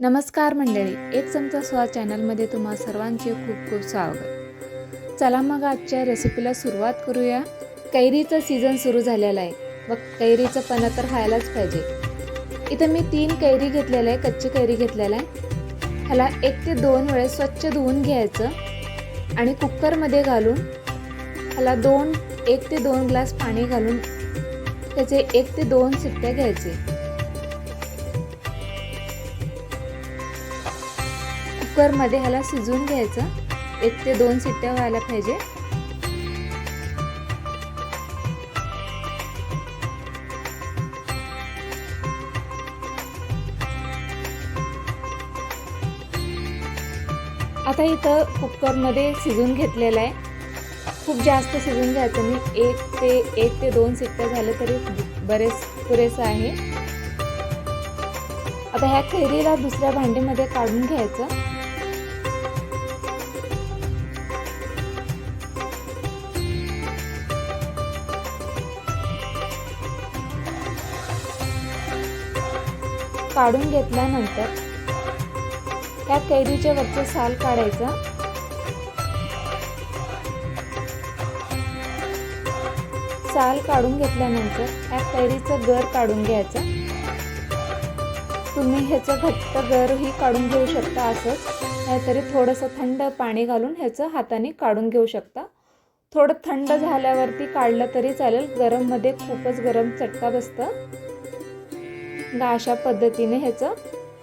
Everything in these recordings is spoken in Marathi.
नमस्कार मंडळी एक चमचा स्वाद चॅनलमध्ये तुम्हा सर्वांचे खूप खूप स्वागत. चला मग आजच्या रेसिपीला सुरुवात करूया. कैरीचं सीझन सुरू झालेलं आहे. मग कैरीचं पण तर खायलाच पाहिजे. इथं मी तीन कैरी घेतलेलं आहे कच्ची कैरी घेतलेलं आहे. ह्याला एक ते दोन वेळेस स्वच्छ धुवून घ्यायचं आणि कुकरमध्ये घालून ह्याला दोन एक ते दोन ग्लास पाणी घालून त्याचे एक ते दोन सिट्ट्या घ्यायचे. कुकरमध्ये ह्याला शिजवून घ्यायचं. एक ते दोन शिट्ट्या व्हायला पाहिजे. आता इथं कुकरमध्ये शिजून घेतलेलं आहे. खूप जास्त शिजून घ्यायचं मी एक ते एक ते दोन शिट्ट्या झाले तरी बरेच पुरेसं आहे. आता ह्या कैरीला दुसऱ्या भांडीमध्ये काढून घ्यायचं. काढून घेतल्यानंतर त्या कैरीच्या वरचं साल काढायचं. साल काढून घेतल्यानंतर त्या कैरीचं गर काढून घ्यायचं. तुम्ही ह्याचं घट्ट गरही काढून घेऊ शकता असंच. नाहीतरी थोडंसं थंड पाणी घालून ह्याचं हाताने काढून घेऊ शकता. थोडं थंड झाल्यावरती काढलं तरी चालेल. गरममध्ये खूपच गरम चटका बसतं गा अशा पद्धतीने ह्याचं.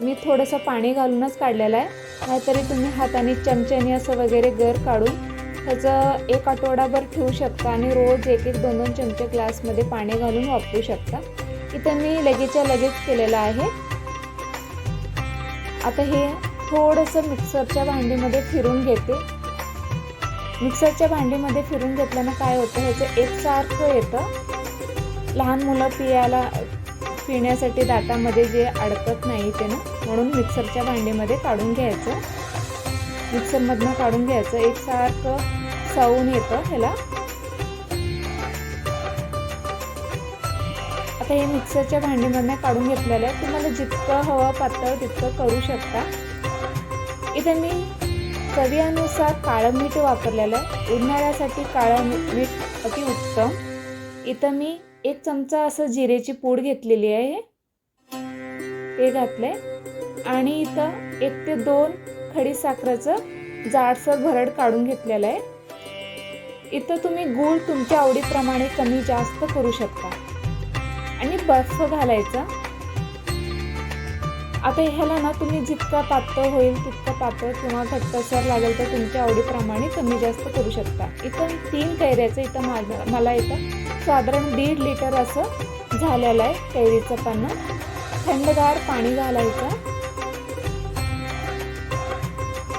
मी थोडंसं पाणी घालूनच काढलेलं आहे. नाहीतरी तुम्ही हाताने चमच्याने असं वगैरे गर काढून ह्याचं एक आठवडाभर ठेवू शकता आणि रोज एक एक दोन दोन चमचे ग्लासमध्ये पाणी घालून वापरू शकता. इथं मी लगेचच्या लगेच केलेलं आहे. आता हे थोडंसं मिक्सरच्या भांडीमध्ये फिरून घेते. मिक्सरच्या भांडीमध्ये फिरून घेतल्यानं काय होतं? ह्याचं एकसारखं येतं. लहान मुलं पियाला पिण्यासाठी दातामध्ये जे अडकत नाही ते ना म्हणून मिक्सरच्या भांडीमध्ये काढून घ्यायचं. मिक्सरमधनं काढून घ्यायचं. एकसारखं सवून येतं ह्याला. आता हे मिक्सरच्या भांडीमधनं काढून घेतलेलं आहे. तुम्हाला जितकं हवं पातळ तितकं करू शकता. इथे मी चवीनुसार काळं मीठ वापरलेलं आहे. उन्हाळ्यासाठी काळं मीठ अति उत्तम इथं मी एक चमचा असं जिरेची पूड घेतलेली आहे. ते घातलंय. आणि इथं एक ते दोन खडी साखरेचं जाडसर भरड काढून घेतलेलं आहे. इथं तुम्ही गूळ तुमच्या आवडीप्रमाणे कमी जास्त करू शकता. आणि बर्फ घालायचा. आता ह्याला ना तुम्ही जितका पातळ होईल तितकं पातळ किंवा घट्टसर लागेल तर तुमच्या आवडीप्रमाणे कमी जास्त करू शकता. इथं तीन कैऱ्याचं इथं माझं मला इथं साधारण दीड लिटर असं झालेलं आहे कैरीचं पन्नं थंडगार पाणी घालायचं.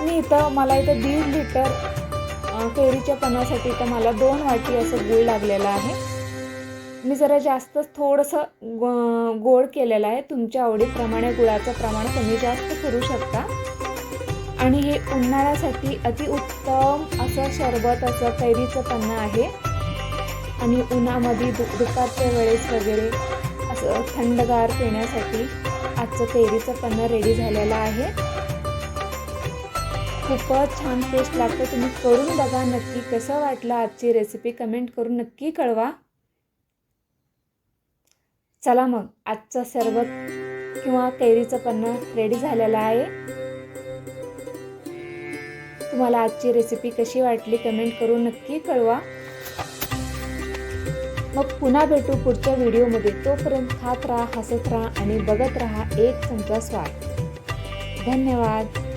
मी इथं मला इथं दीड लिटर कैरीच्या पानासाठी इथं मला दोन वाटी असं गूळ लागलेला आहे. मी जरा जास्तच थोडंसं गो गोड केलेलं आहे. तुमच्या आवडीप्रमाणे गुळाचं प्रमाण कमी जास्त करू शकता. आणि हे उन्हाळ्यासाठी अतिउत्तम असं शरबत असं कैरीचं पन्नं आहे. आणि उन्हामध्ये दु दुपारच्या वेळेस वगैरे असं थंडगार पिण्यासाठी आजचं कैरीचं पन्ना रेडी झालेलं आहे. खूपच छान टेस्ट लागतं. तुम्ही करून बघा नक्की कसं वाटलं आजची रेसिपी कमेंट करून नक्की कळवा. चला मग आजचं सरबत किंवा कैरीचं पन्नं रेडी झालेलं आहे. तुम्हाला आजची रेसिपी कशी वाटली कमेंट करून नक्की कळवा. मग पुन्हा भेटू पुढच्या व्हिडिओमध्ये तोपर्यंत खात राहा हसत राहा आणि बघत राहा एक चमचा स्वाद. धन्यवाद.